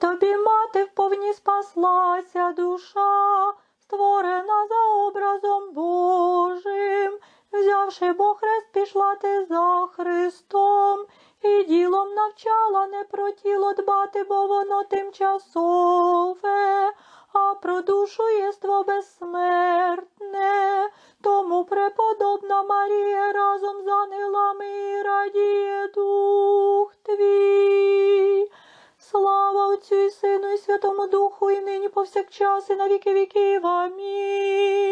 тобі мати вповні спаслася душа, створена за образом Божим, взявши бо хрест, пішла ти за Христом, і ділом навчала не про тіло дбати, бо воно тимчасове, а про душу єство безсмертне. Тому преподобна Марія разом з ангелами і радіє дух Сину, і Святому Духу, і нині повсякчас, і на віки віків. Амінь.